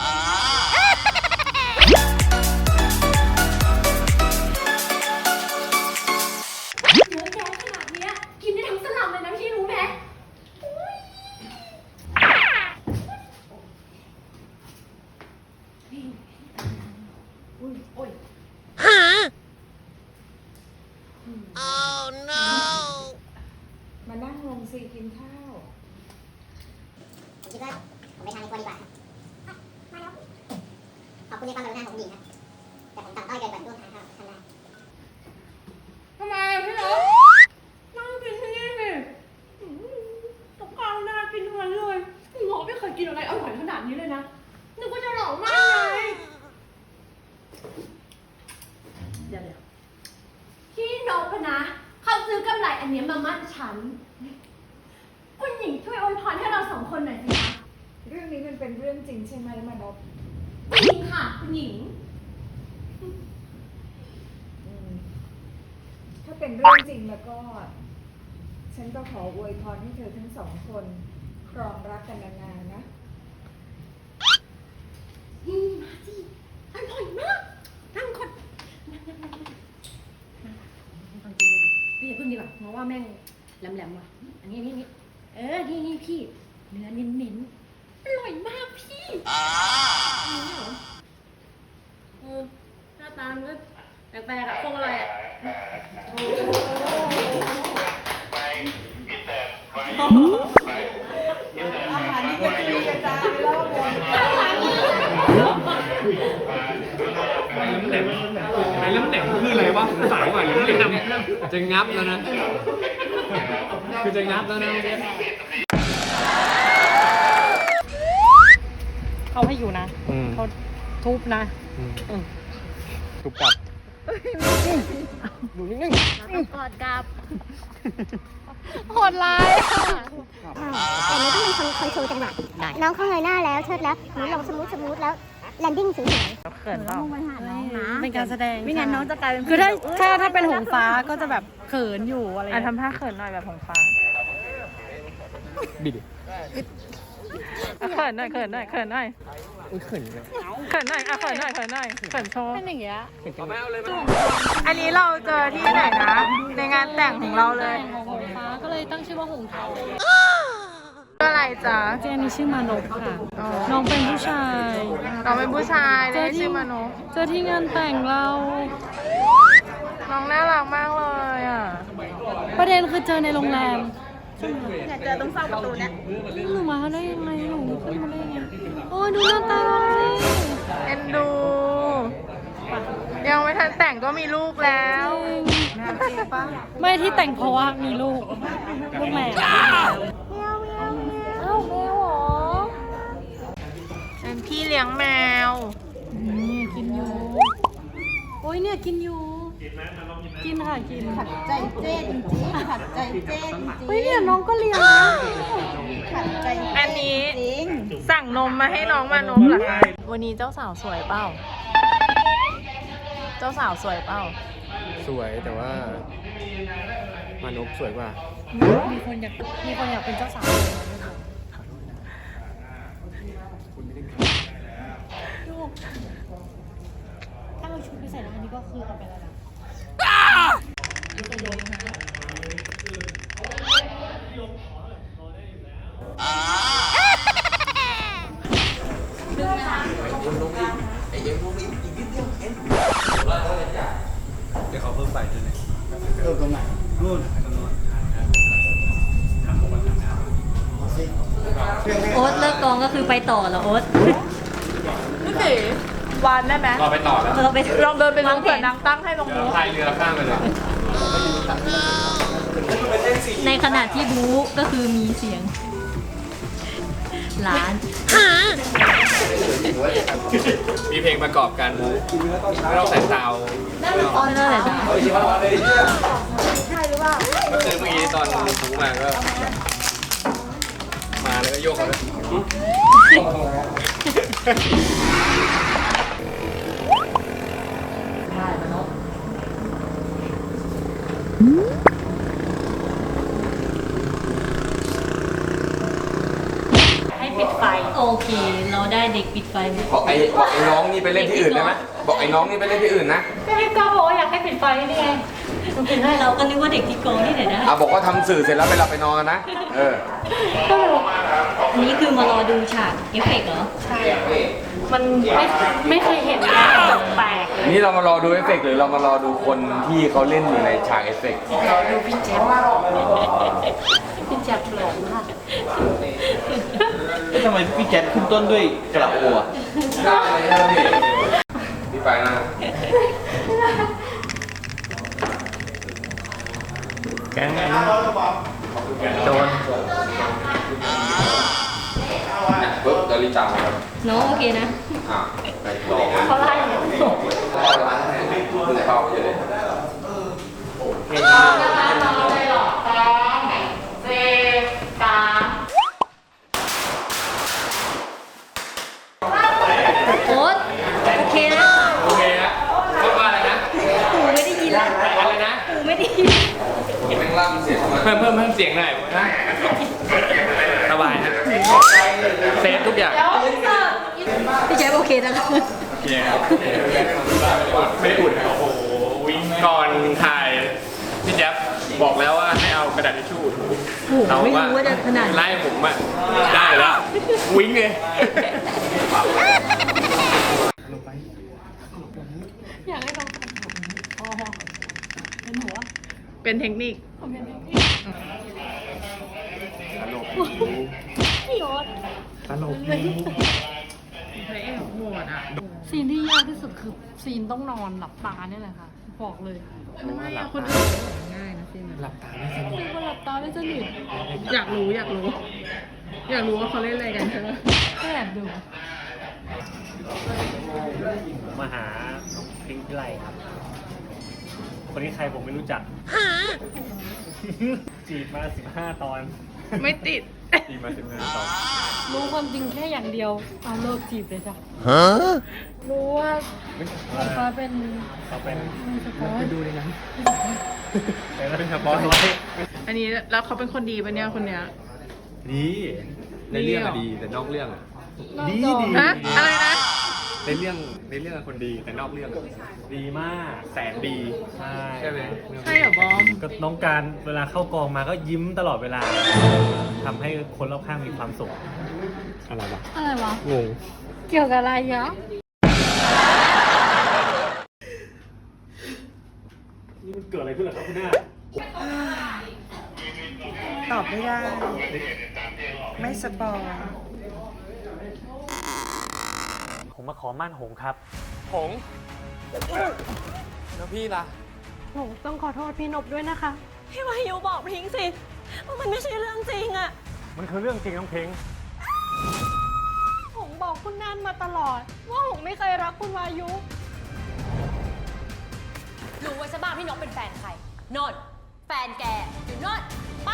อ่า คิดว่าผมไปทานในครัวดีกว่าครับมาแล้วขอบคุณในความกรุณาของหญิงครับแต่ผมต่ำต้อยเกินกว่าที่ร่วมทานข้าวท่านได้ทำไมพี่นกนั่งกินที่นี่สิอืมกับข้าวน่ากินทั้งนั้นเลยหมอไม่เคยกินอะไรอร่อยขนาดนี้เลยนะนึกว่าจะหล่อมากเลยเดี๋ยวเดี๋ยวพี่นกอะนะเขาซื้อกำไรอันนี้มามั่นฉัน เป็นเรื่องจริงใช่ไหมมานพคุณหญิงค่ะคุณหญิง อืมถ้าเป็นเรื่องจริงแล้วก็ ฉันก็ขออวยพรให้เธอทั้งสองคนครองรักกันนานๆนะ อืมมาสิอร่อยมากนั่งก่อนนั่งนั่งนั่งนั่งฟังจริงเลยดิพี่อย่าเพิ่งดีกว่าเพราะว่าแม่งแหลมๆว่ะ อันนี้นี่นี่เออ นี่นี่พี่ เนื้อเน้นๆ อร่อยมากพี่อันนี้ เหรอเออหน้าตามันก็แปลกๆอะพวกอะไรอะอาหารนี่ก็คือกระจายไปแล้วเลยไอ้ล้ำแหนมไอ้ล้ำแหนมคืออะไรวะสายกว่าล้ำแหนมจะงับแล้วนะ คือจะงับแล้วนะเมื่อกี้ เขาให้อยู่นะอืมเขาทุบนะอืมถูกกลับอยู่นิ่งกอดกับโหดร้ายค่ะแต่หนูต้องเป็นคนคอนโทรลจังหวะน้องเขาเงยหน้าแล้วเชิดแล้วหนูลงสมูทสมูทแล้วแลนดิ้งสวยเขินเปล่าๆเป็นการแสดงไม่งั้นน้องจะกลายเป็นคือถ้าผู้หญิงถ้าถ้าเป็นหงฟ้าก็จะแบบเขินอยู่อะไรอะเงี้ยทำท่าเขินหน่อยแบบของฟ้า บิดอะ เขินหน่อยเขินหน่อยเขินหน่อยอุ้ยเขินเลยเขินหน่อยอะเขินหน่อยเขินหน่อยเขินโชว์เป็นอย่างเงี้ยไม่เอาเลยอันนี้เราเจอที่ไหนนะ ในงานแต่งของเราเลย ของหงฟ้าก็เลยตั้งชื่อว่าหงเทาชื่ออะไรจ๊ะเจนนี่ชื่อมานพค่ะ น้องเป็นผู้ชายน้องเป็นผู้ชายเจได้อที่ชื่อมานุเจอที่งานแต่งเรา น้องน่ารักมากเลยอะ ประเด็นคือเจอในโรงแรม เนี่ยเจอตรงเสาประตูเนี่ยหนูมาได้ยังไงหนูขึ้นมาได้ยังไงโอ้ยดูหน้าตาน้องสิเอ็นดู ยังไม่ทันแต่งก็มีลูกแล้วไม่ที่แต่งเพราะว่ามีลูกลูกแมวอ้าวแมวเหรอเป็นพี่เลี้ยงแมวนี่กินอยู่โอ้ยเนี่ยกินอยู่ กินค่ะกินขัดใจเจ๊จริงๆขัดใจ เจ๊จริงๆเฮ้ยเนี่ยน้องก็เลี้ยงนะอันนี้สั่งนมมาให้น้องมานพเหรอคะวันนี้เจ้าสาวสวยเปล่า เจ้าสาวสวยเปล่า สวยแต่ว่ามานพสวยกว่า มีคนอยาก มีคนอยากเป็นเจ้าสาวลูกถ้าเราชุดไปใส่แล้วอันนี้ก็คือเอาไปแล้วนะ เดี๋ยวเขาเพิ่มไปด้วยโอ๊ตเลิกกองก็คือไปต่อเหรอโอ๊ตพี่ตีวานได้ไหมรอไปต่อแล้วเราไปลองเดินไปลงเผื่อนางตั้งให้ตรงนู้นพายเรือข้ามไปเลย ในขณะที่บู๊ก็คือมีเสียงหลานมีเพลงประกอบกันไม่ต้องใส่ซาวด์นั่นเป็นตอนนั้นแหละจ้ะก็คือเมื่อกี้ตอนหูมาก็ มาแล้วก็โยกเขาเลย โอเค เราได้เด็กปิดไฟไหมบอกไอ้บอกไอ้น้องนี่ไปเล่นที่อื่นได้ไหมบอกไอ้น้องนี่ไปเล่นที่อื่นนะก็พี่กอบอกว่าอยากให้ปิดไฟนี่ไงเห็นไหมเราก็นึกว่าเด็กที่โกงที่ไหนได้อะบอกว่าทำสื่อเสร็จแล้วไปหลับไปนอนกันนะ เอออันนี้คือมารอดูฉากเอฟเฟกต์เหรอมันไม่ไม่เคยเห็นอะไรแปลกเลยนี่เรามารอดูเอฟเฟกต์หรือเรามารอดูคนที่เขาเล่นอยู่ในฉากเอฟเฟกต์พี่แจ็บหลงมาก ทำไมพี่แจ็คขึ้นต้นด้วยกระอัวพี่ไปนะแก๊งโจรเนี่ยปุ๊บเดลิจังครับน้องโอเคนะอะไปรอเขาไล่เข้าร้านไหนมึงเข้าไปเลยโอ๊ตโอเคนะ โอเคนะพูดว่าอะไรนะ หูไม่ได้ยินแล้ว อะไรนะ หูไม่ได้ยิน แม่งล่ำเสียงมา เพิ่มเพิ่มเพิ่มเสียงหน่อยนะสบายนะเซฟทุกอย่าง พี่แจ็ค โอเคนะคะโอเคครับไม่ได้อุ่นโอ้โหวิ่งก่อนถ่ายพี่แจ๊บบอกแล้วว่าให้เอากระดาษทิชชู่ถูโอ้โหไม่รู้ว่าจะขนาด ไล่ผมอะได้แล้ววิ่งเลยเป็นเทคนิคตลกพ ระเอกโหดอะซีนที่ยากที่สุดคือซีนต้องนอนหลับตาเนี่ยแหละค่ะ บอกเลย ไม่อะคนอื่นง่ายนะซีนนั้นหลับตาไม่สนิทคนหลับตาไม่สนิทอยากรู้อยากรู้ อยากรู้ว่าเขาเล่นอะไรกันใช่ไหมก็แอบดู มาหาน้องพิงค์พิไลครับ คนนี้ใครผมไม่รู้จัก จีบมา 15 ตอน ไม่ติด จีบมา15ตอน รู้ความจริงแค่อย่างเดียวเอาเลิกจีบเลยจ้ะรู้ว่าฟ้าเป็นเขาเป็นสปอยดูในนั้นเป็นสปอร์ตไลท์อันนี้แล้วเขาเป็นคนดีปะเนี่ยคนเนี้ยดีในเรื่องอะดีแต่นอกเรื่องอะดีดีฮะอะไรนะในเรื่องในเรื่องอะคนดีแต่นอกเรื่องอะดีมากแสนดีใช่ใช่ไหมใช่เหรอบอมก็น้องการเวลาเข้ากองมาก็ยิ้มตลอดเวลาทำให้คนรอบข้างมีความสุข อะไรวะอะไรวะ งง เกี่ยวกับอะไรเนาะนี่มันเกิดอะไรขึ้นเหรอครับคุณหน้าตอบไม่ได้ ไม่สปอยผมมาขอมั่นหงครับผงแล้วพี่ล่ะ หนูต้องขอโทษพี่นบด้วยนะคะ พี่วายุบอกพิงสิว่ามันไม่ใช่เรื่องจริงอะมันคือเรื่องจริงน้องเพลงผม บอกคุณนันมาตลอด ว่าผมไม่เคยรักคุณวายุ รู้ไว้ซะบ้างพี่น้องเป็นแฟนใครโนนแฟนแกอยู่โนนไป